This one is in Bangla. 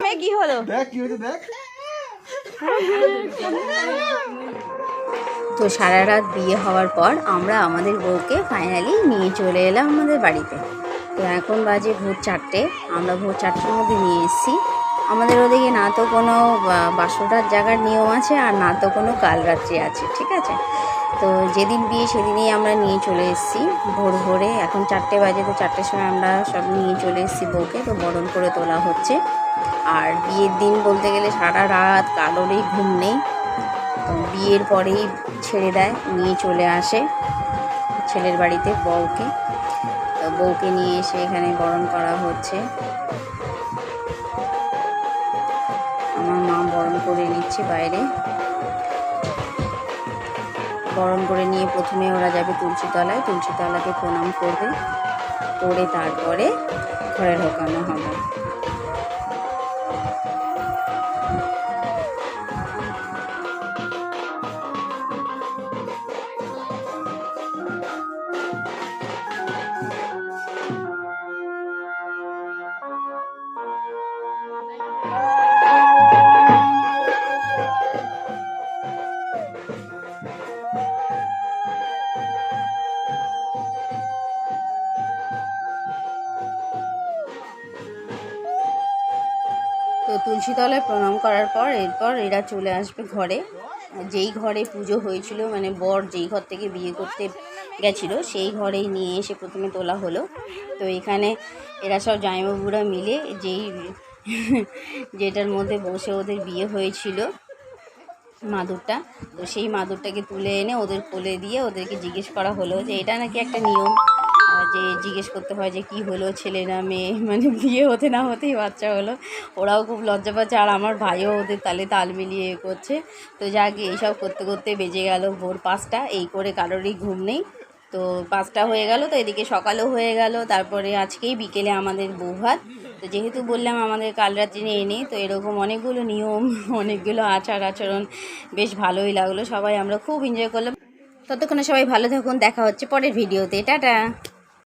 কি হলো? দেখ কি হয়েছে দেখ। তো সারা রাত বিয়ে হওয়ার পর আমরা আমাদের বউকে ফাইনালি নিয়ে চলে এলাম আমাদের বাড়িতে। তো এখন বাজে ভোর চারটে আমরা ভোর চারটের মধ্যে নিয়ে এসেছি। আমাদের ওদিকে না তো কোনো বা- বাসরার জায়গার নিয়ম আছে আর না তো কোনো কাল রাত্রি আছে ঠিক আছে? তো যেদিন বিয়ে সেদিনই আমরা নিয়ে চলে এসেছি, ভোর ভোরে। এখন চারটে বাজে, তো চারটের সময় আমরা সব নিয়ে চলে এসেছি বউকে, তো বরণ করে তোলা হচ্ছে। আর বিয়ের দিন বলতে গেলে সারা রাত কারোরই ঘুম নেই। তো বিয়ের পরেই ছেড়ে দেয়, নিয়ে চলে আসে ছেলের বাড়িতে বউকে। তো বউকে নিয়ে এসে এখানে বরণ করা হচ্ছে। আমার মা বরণ করে নিচ্ছে বাইরে। বরণ করে নিয়ে প্রথমে ওরা যাবে তুলসীতলায়। তুলসীতলাকে প্রণাম করবে। করে তারপরে ঘরে ঢোকানো হবে। তো তুলসী তলায় প্রণাম করার পর এরপর এরা চলে আসবে ঘরে। যেই ঘরে পুজো হয়েছিল মানে বর যেই ঘর থেকে বিয়ে করতে গেছিল, সেই ঘরেই নিয়ে এসে প্রথমে তোলা হলো। তো এখানে এরা সব জামাইবাবুরা মিলে যেই যেটার মধ্যে বসে ওদের বিয়ে হয়েছিল, মাদুরটা, তো সেই মাদুরটাকে তুলে এনে ওদের কোলে দিয়ে ওদেরকে জিজ্ঞেস করা হলো যে, এটা নাকি একটা নিয়ম? যে জিজ্ঞেস করতে হয় যে কি হলো, ছেলে না মেয়ে? মানে বিয়ে হতে না হতেই বাচ্চা হলো। ওরাও খুব লজ্জা পাচ্ছে। আর আমার ভাইও ওদের তালে তাল মিলিয়ে করছে। তো যাক, এইসব করতে করতে বেজে গেল ভোর পাঁচটা। এই করে কারোরই ঘুম নেই। তো পাঁচটা হয়ে গেল, তো এদিকে সকালও হয়ে গেল। তারপরে আজকেই বিকেলে আমাদের বৌভাত তো যেহেতু বললাম আমাদের কাল রাত্রি নেই, তো এরকম অনেকগুলো নিয়ম, অনেকগুলো আচার আচরণ বেশ ভালোই লাগল। সবাই আমরা খুব এনজয় করলাম। ততক্ষণে সবাই ভালো থাকুন। দেখা হচ্ছে পরের ভিডিওতে। টাটা!